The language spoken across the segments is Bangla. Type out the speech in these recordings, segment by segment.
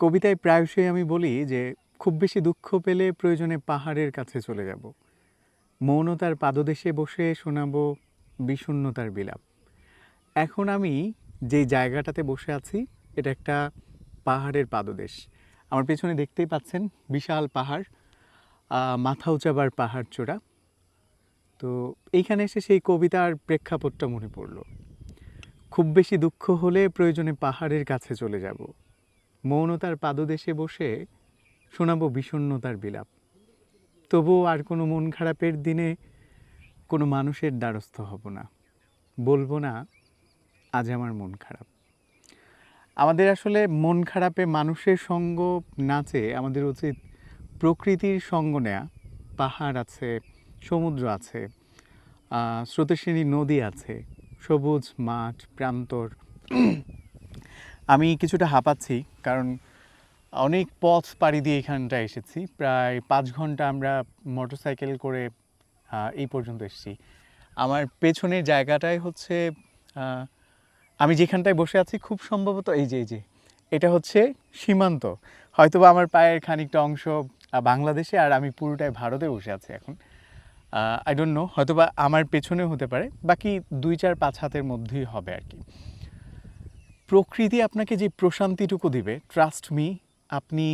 কবিতায় প্রায়শই আমি বলি যে, খুব বেশি দুঃখ পেলে প্রয়োজনে পাহাড়ের কাছে চলে যাব। মৌনতার পাদদেশে বসে শোনাব বিষণ্ণতার বিলাপ। এখন আমি যে জায়গাটাতে বসে আছি, এটা একটা পাহাড়ের পাদদেশ। আমার পেছনে দেখতেই পাচ্ছেন বিশাল পাহাড় মাথা উঁচাবার পাহাড় চূড়া। তো এইখানে এসে সেই কবিতার প্রেক্ষাপটটা মনে পড়ল। খুব বেশি দুঃখ হলে প্রয়োজনে পাহাড়ের কাছে চলে যাব। মৌনতার পাদদেশে বসে শোনাবো বিষণ্ণতার বিলাপ। তবুও আর কোনো মন খারাপের দিনে কোনো মানুষের দ্বারস্থ হব না। বলব না, আজ আমার মন খারাপ। আমাদের আসলে মন খারাপে মানুষের সঙ্গ নাচে, আমাদের উচিত প্রকৃতির সঙ্গ নেয়া। পাহাড় আছে, সমুদ্র আছে স্রোতস্বিনী নদী আছে, সবুজ মাঠ, প্রান্তর। আমি কিছুটা হাঁপাচ্ছি, কারণ অনেক পথ পাড়ি দিয়ে এখানটা এসেছি। প্রায় পাঁচ ঘণ্টা আমরা মোটরসাইকেল করে এই পর্যন্ত এসেছি। আমার পেছনের জায়গাটাই হচ্ছে আমি যেখানটায় বসে আছি খুব সম্ভবত এই যে এই যে, এটা হচ্ছে সীমান্ত। হয়তোবা আমার পায়ের খানিকটা অংশ বাংলাদেশে, আর আমি পুরোটাই ভারতে বসে আছি এখন। আই ডোন্ট নো হয়তোবা আমার পেছনেও হতে পারে, বাকি দুই চার পাঁচ হাতের মধ্যেই হবে আর কি। প্রকৃতি আপনাকে যে প্রশান্তিটুকু দিবে ট্রাস্ট মি আপনি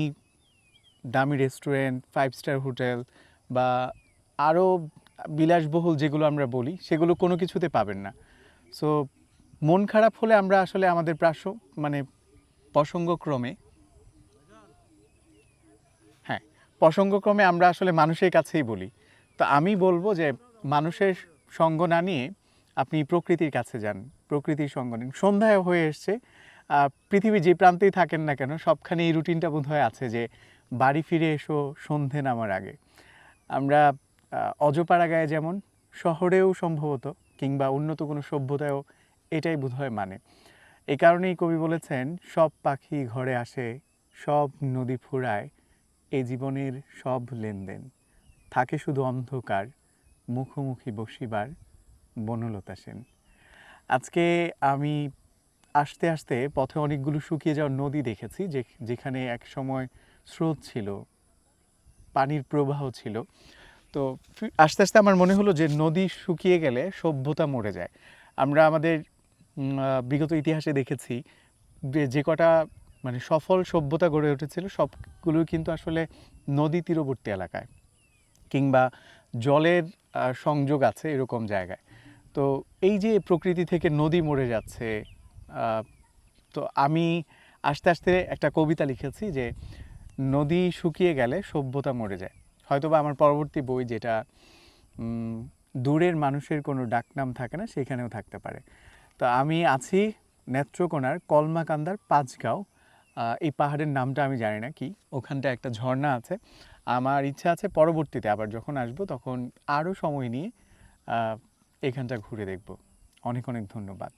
দামি রেস্টুরেন্ট ফাইভ স্টার হোটেল বা আরও বিলাসবহুল যেগুলো আমরা বলি, সেগুলো কোনো কিছুতে পাবেন না। সো মন খারাপ হলে আমরা আসলে আমাদের প্রাস মানে প্রসঙ্গক্রমে হ্যাঁ প্রসঙ্গক্রমে আমরা আসলে মানুষের কাছেই বলি। তো আমি বলব যে মানুষের সঙ্গ না নিয়ে আপনি প্রকৃতির কাছে যান। প্রকৃতির সঙ্গ নিন সন্ধ্যায় হয়ে এসছে পৃথিবী যে প্রান্তেই থাকেন না কেন সবখানে এই রুটিনটা বোধ হয় আছে যে বাড়ি ফিরে এসো সন্ধে নামার আগে। আমরা আহ, অজপাড়া গায়ে যেমন শহরেও সম্ভবত কিংবা উন্নত কোনো সভ্যতায়ও এটাই বোধহয় মানে। এ কারণেই কবি বলেছেন সব পাখি ঘরে আসে সব নদী ফুরায় এ জীবনের সব লেনদেন। থাকে শুধু অন্ধকার মুখোমুখি বসিবার বনলতা সেন। আজকে আমি আসতে আসতে পথে অনেকগুলো শুকিয়ে যাওয়া নদী দেখেছি, যে, যেখানে এক সময় স্রোত ছিল, পানির প্রবাহ ছিল। তো আস্তে আস্তে আমার মনে হলো যে নদী শুকিয়ে গেলে সভ্যতা মরে যায়। আমরা আমাদের বিগত ইতিহাসে দেখেছি যে যে কটা মানে সফল সভ্যতা গড়ে উঠেছিল সবগুলো কিন্তু আসলে নদী তীরবর্তী এলাকায় কিংবা জলের সংযোগ আছে এরকম জায়গায়। তো এই যে প্রকৃতি থেকে নদী মরে যাচ্ছে তো আমি আস্তে আস্তে একটা কবিতা লিখেছি যে, নদী শুকিয়ে গেলে সভ্যতা মরে যায়। হয়তোবা আমার পরবর্তী বই যেটা দূরের মানুষের কোনো ডাকনাম থাকে না, সেখানেও থাকতে পারে। তো আমি আছি নেত্রকোনার কলমাকান্দার পাঁচগাঁও। এই পাহাড়ের নামটা আমি জানি না কি ওখানটা একটা ঝর্ণা আছে। আমার ইচ্ছা আছে পরবর্তীতে আবার যখন আসব তখন আরও সময় নিয়ে এখানটা ঘুরে দেখব। অনেক অনেক ধন্যবাদ।